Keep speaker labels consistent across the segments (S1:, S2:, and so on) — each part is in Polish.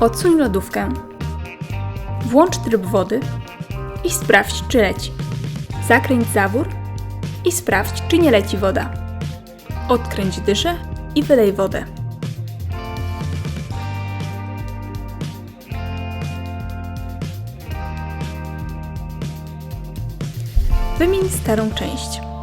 S1: Odsuń lodówkę. Włącz tryb wody i sprawdź, czy leci. Zakręć zawór i sprawdź, czy nie leci woda. Odkręć dyszę i wylej wodę. Wymień starą część.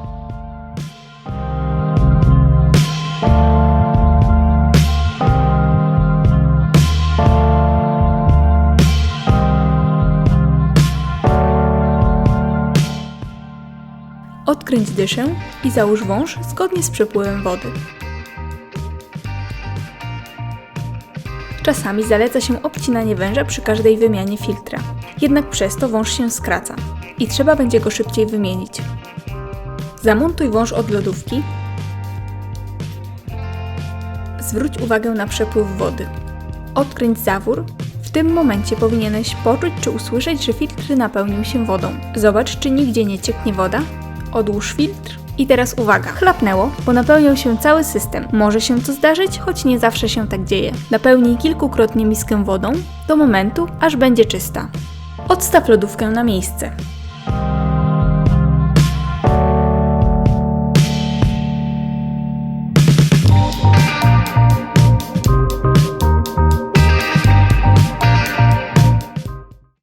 S1: Odkręć dyszę i załóż wąż zgodnie z przepływem wody. Czasami zaleca się obcinanie węża przy każdej wymianie filtra. Jednak przez to wąż się skraca i trzeba będzie go szybciej wymienić. Zamontuj wąż od lodówki. Zwróć uwagę na przepływ wody. Odkręć zawór. W tym momencie powinieneś poczuć czy usłyszeć, że filtr napełnił się wodą. Zobacz, czy nigdzie nie cieknie woda. Odłóż filtr. I teraz uwaga, chlapnęło, bo napełniał się cały system. Może się to zdarzyć, choć nie zawsze się tak dzieje. Napełnij kilkukrotnie miskę wodą do momentu, aż będzie czysta. Odstaw lodówkę na miejsce.